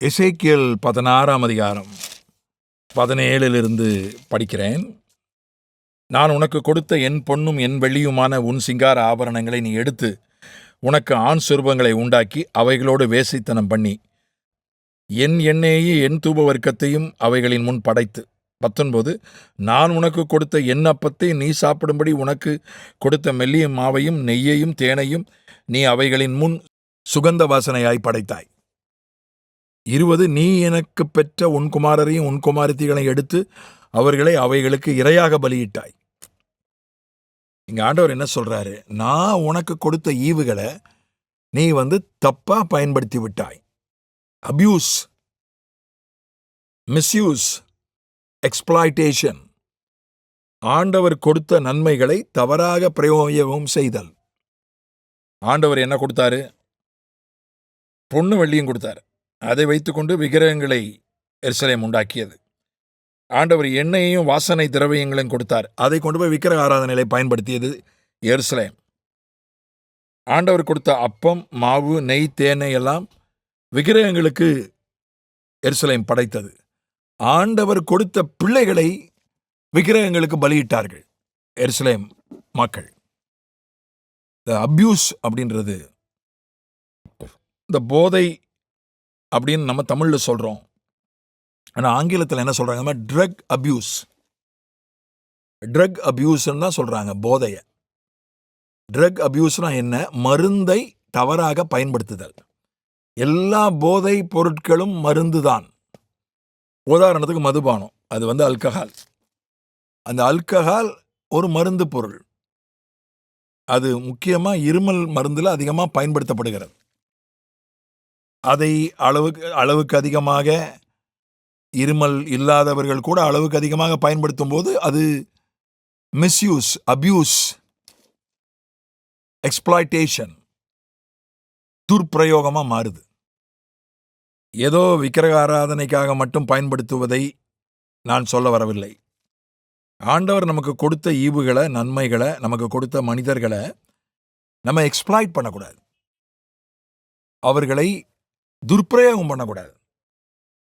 எசேக்கியல் பதினாறாம் அதிகாரம் பதினேழிலிருந்து படிக்கிறேன். நான் உனக்கு கொடுத்த என் பொன்னும் என் வெள்ளியுமான உன் சிங்கார ஆபரணங்களை நீ எடுத்து உனக்கு ஆண் சுரூபங்களை உண்டாக்கி அவைகளோடு வேசித்தனம் பண்ணி. என் எண்ணெயையும் என் தூப வர்க்கத்தையும் அவைகளின் முன் படைத்து. பத்தொன்பது நான் உனக்கு கொடுத்த என் அப்பத்தை நீ சாப்பிடும்படி உனக்கு கொடுத்த மெல்லிய மாவையும் நெய்யையும் தேனையும் நீ அவைகளின் முன் சுகந்த வாசனையாய் படைத்தாய். இருபது நீ எனக்கு பெற்ற உன் குமாரரையும் உன் குமாரத்திகளையும் எடுத்து அவர்களை அவைகளுக்கு இரையாக பலியிட்டாய். இங்க ஆண்டவர் என்ன சொல்றாரு? நான் உனக்கு கொடுத்த ஈவுகளை நீ வந்து தப்பா பயன்படுத்தி விட்டாய். அபியூஸ் மிஸ்யூஸ் எக்ஸ்பிளாய்டேஷன் ஆண்டவர் கொடுத்த நன்மைகளை தவறாக பிரயோகம் செய்தல். ஆண்டவர் என்ன கொடுத்தாரு? பொண்ணு வெள்ளியும் கொடுத்தாரு. அதை வைத்துக்கொண்டு விக்கிரகங்களை எருசலேம் உண்டாக்கியது. ஆண்டவர் எண்ணெயையும் வாசனை திரவியங்களையும் கொடுத்தார். அதை கொண்டு போய் விக்கிரக ஆராதனைகளை பயன்படுத்தியது எருசலேம். ஆண்டவர் கொடுத்த அப்பம் மாவு நெய் தேனை எல்லாம் விக்கிரகங்களுக்கு எருசலேம் படைத்தது. ஆண்டவர் கொடுத்த பிள்ளைகளை விக்கிரகங்களுக்கு பலியிட்டார்கள் எருசலேம் மக்கள். இந்த அப்யூஸ் அப்படின்றது இந்த போதை அப்படின்னு நம்ம தமிழில் சொல்கிறோம் ஆனால் ஆங்கிலத்தில் என்ன சொல்கிறாங்க ட்ரக் அப்யூஸ் ட்ரக் அப்யூஸ்ன்னு தான் சொல்கிறாங்க போதையை. ட்ரக் அப்யூஸ்னா என்ன? மருந்தை தவறாக பயன்படுத்துதல். எல்லா போதை பொருட்களும் மருந்து தான் உதாரணத்துக்கு மதுபானம். அது வந்து அல்கஹால் அந்த அல்கஹால் ஒரு மருந்து பொருள். அது முக்கியமாக இருமல் மருந்தில் அதிகமாக பயன்படுத்தப்படுகிறது. அதை அளவுக்கு அளவுக்கு அதிகமாக இருமல் இல்லாதவர்கள் கூட அளவுக்கு அதிகமாக பயன்படுத்தும் போது அது மிஸ்யூஸ் அபியூஸ் எக்ஸ்பிளாய்டேஷன் துர்பிரயோகமாக மாறுது. ஏதோ விக்கிரக ஆராதனைக்காக மட்டும் பயன்படுத்துவதை நான் சொல்ல வரவில்லை. ஆண்டவர் நமக்கு கொடுத்த ஈவுகளை நன்மைகளை நமக்கு கொடுத்த மனிதர்களை நம்ம எக்ஸ்பிளாய்ட் பண்ணக்கூடாது. அவர்களை துர்ப்பிரயோகம் பண்ணக்கூடாது.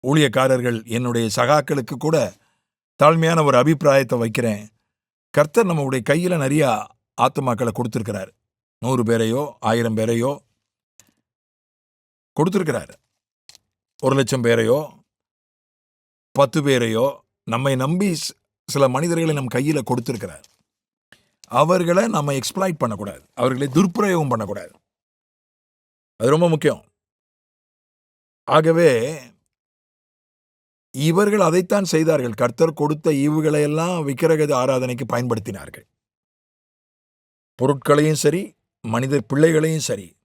ஊழியக்காரர்கள் என்னுடைய சகாக்களுக்கு கூட தாழ்மையான ஒரு அபிப்பிராயத்தை வைக்கிறேன். கர்த்தர் நம்மளுடைய கையில் நிறையா ஆத்துமாக்களை கொடுத்துருக்கிறார். நூறு பேரையோ ஆயிரம் பேரையோ கொடுத்துருக்கிறார். ஒரு லட்சம் பேரையோ பத்து பேரையோ நம்மை நம்பி சில மனிதர்களை நம் கையில் கொடுத்துருக்கிறார். அவர்களை நம்ம எக்ஸ்ப்ளாய்ட் பண்ணக்கூடாது. அவர்களை துர்ப்பிரயோகம் பண்ணக்கூடாது. அது ரொம்ப முக்கியம். ஆகவே இவர்கள் அதைத்தான் செய்தார்கள். கர்த்தர் கொடுத்த ஈவுகளையெல்லாம் விக்கிரகத விக்கிரக ஆராதனைக்கு பயன்படுத்தினார்கள். பொருட்களையும் சரி மனித பிள்ளைகளையும் சரி.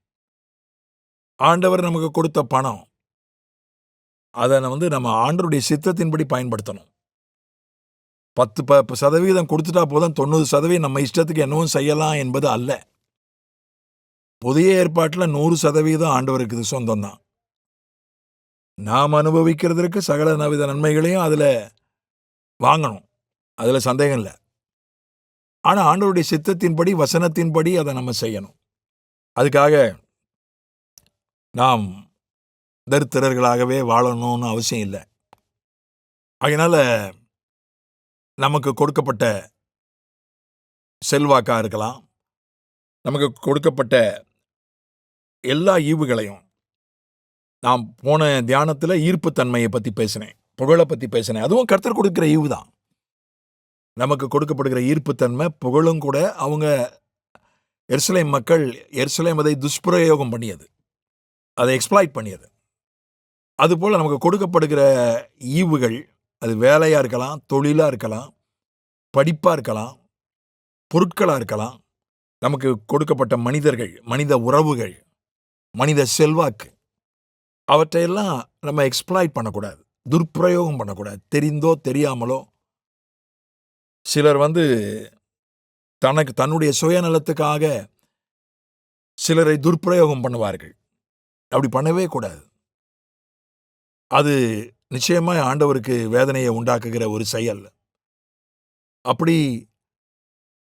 ஆண்டவர் நமக்கு கொடுத்த பணம். அதை வந்து நம்ம ஆண்டருடைய சித்தத்தின்படி பயன்படுத்தணும். பத்து ப சதவீதம் கொடுத்துட்டா போதும். தொண்ணூறு சதவீதம் நம்ம இஷ்டத்துக்கு என்னவும் செய்யலாம் என்பது அல்ல. புதிய ஏற்பாட்டில் நூறு சதவீதம் ஆண்டவருக்கு இது சொந்தம்தான். நாம் அனுபவிக்கிறதுக்கு சகல நவித நன்மைகளையும் அதில் வாங்கணும். அதில் சந்தேகம் இல்லை. ஆனால் ஆண்டவருடைய சித்தத்தின்படி வசனத்தின்படி அதை நம்ம செய்யணும். அதுக்காக நாம் தரித்திரர்களாகவே வாழணும்னு அவசியம் இல்லை. அதனால் நமக்கு கொடுக்கப்பட்ட செல்வாக்காக இருக்கலாம். நமக்கு கொடுக்கப்பட்ட எல்லா ஈவுகளையும் நான் போன தியானத்தில் ஈர்ப்புத்தன்மையை பற்றி பேசினேன் புகழை பற்றி பேசினேன். அதுவும் கர்த்தர் கொடுக்குற ஈவு தான் நமக்கு கொடுக்கப்படுகிற ஈர்ப்புத்தன்மை புகழும் கூட அவங்க எர்சலேம் மக்கள் எர்சலேம் அதை துஷ்பிரயோகம் பண்ணியது. அதை எக்ஸ்ப்ளாய்ட் பண்ணியது. அதுபோல் நமக்கு கொடுக்கப்படுகிற ஈவுகள் அது வேலையாக இருக்கலாம் தொழிலாக இருக்கலாம் படிப்பாக இருக்கலாம் பொருட்களாக இருக்கலாம் நமக்கு கொடுக்கப்பட்ட மனிதர்கள் மனித உறவுகள் மனித செல்வாக்கு அவற்றையெல்லாம் நம்ம எக்ஸ்ப்ளாய்ட் பண்ணக்கூடாது. துர்ப்பிரயோகம் பண்ணக்கூடாது. தெரிந்தோ தெரியாமலோ. சிலர் வந்து தனக்கு தன்னுடைய சுயநலத்துக்காக சிலரை துர்ப்பிரயோகம் பண்ணுவார்கள். அப்படி பண்ணவே கூடாது. அது நிச்சயமாக ஆண்டவருக்கு வேதனையை உண்டாக்குகிற ஒரு செயல். அப்படி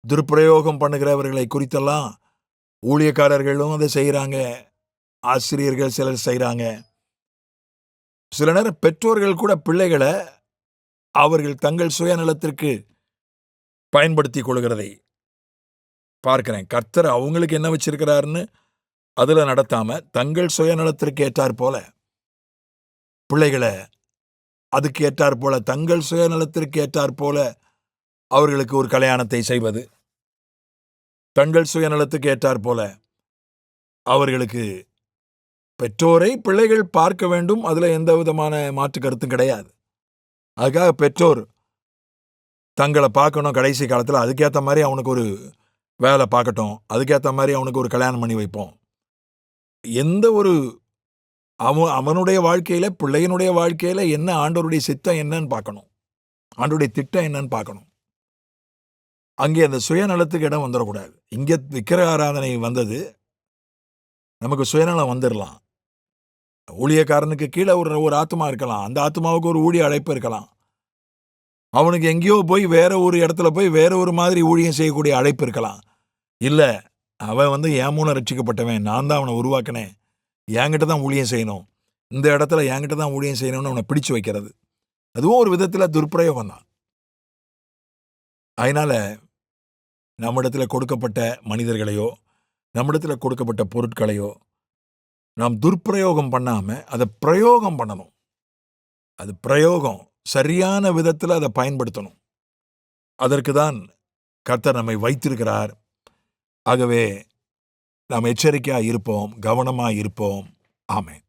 துர்ப்பிரயோகம் பண்ணுகிறவர்களை குறித்தெல்லாம் ஊழியக்காரர்களும் அதை செய்கிறாங்க ஆசிரியர்கள் சிலர் செய்கிறாங்க சில நேரம் பெற்றோர்கள் கூட பிள்ளைகளை அவர்கள் தங்கள் சுயநலத்திற்கு பயன்படுத்தி கொள்கிறதை பார்க்கிறேன். கர்த்தர் அவங்களுக்கு என்ன வச்சிருக்கிறாருன்னு அதில் நடத்தாம தங்கள் சுயநலத்திற்கு ஏற்றாற் போல பிள்ளைகளை அதுக்கு ஏற்றாற் போல தங்கள் சுயநலத்திற்கு ஏற்றாற் போல அவர்களுக்கு ஒரு கல்யாணத்தை செய்வது. தங்கள் சுயநலத்துக்கு ஏற்றாற் போல அவர்களுக்கு பெற்றோரை பிள்ளைகள் பார்க்க வேண்டும். அதில் எந்த விதமான மாற்று கருத்தும் கிடையாது. அதுக்காக பெற்றோர் தங்களை பார்க்கணும் கடைசி காலத்தில். அதுக்கேற்ற மாதிரி அவனுக்கு ஒரு வேலை பார்க்கட்டும். அதுக்கேற்ற மாதிரி அவனுக்கு ஒரு கல்யாணம் பண்ணி வைப்போம். எந்த ஒரு அவன் அவனுடைய வாழ்க்கையில் பிள்ளையனுடைய வாழ்க்கையில் என்ன ஆண்டோருடைய சித்தம் என்னன்னு பார்க்கணும். ஆண்டோடைய திட்டம் என்னன்னு பார்க்கணும். அங்கே அந்த சுயநலத்துக்கு இடம் வந்துடக்கூடாது. இங்கே விக்கிர ஆராதனை வந்தது. நமக்கு சுயநலம் வந்துடலாம். ஊழியக்காரனுக்கு கீழே ஒரு ஒரு ஆத்மா இருக்கலாம். அந்த ஆத்மாவுக்கு ஒரு ஊழிய அழைப்பு இருக்கலாம். அவனுக்கு எங்கேயோ போய் வேற ஒரு இடத்துல போய் வேற ஒரு மாதிரி ஊழியம் செய்யக்கூடிய அழைப்பு இருக்கலாம். இல்லை அவன் வந்து என் மூலம் ரட்சிக்கப்பட்டவன். நான் தான் அவனை உருவாக்கினேன். என்கிட்ட தான் ஊழியம் செய்யணும். இந்த இடத்துல என்கிட்ட தான் ஊழியம் செய்யணும்னு அவனை பிடிச்சு வைக்கிறது. அதுவும் ஒரு விதத்தில் துர்ப்பிரயோகம் தான். அதனால நம்மிடத்தில் கொடுக்கப்பட்ட மனிதர்களையோ நம்மிடத்தில் கொடுக்கப்பட்ட பொருட்களையோ நாம் துர்ப்பிரயோகம் பண்ணாமல் அதை பிரயோகம் பண்ணணும். அது பிரயோகம். சரியான விதத்தில் அதை பயன்படுத்தணும். அதற்கு தான் கர்த்தர் நம்மை வைத்திருக்கிறார். ஆகவே நாம் எச்சரிக்கையாக இருப்போம் கவனமாக இருப்போம். ஆமேன்.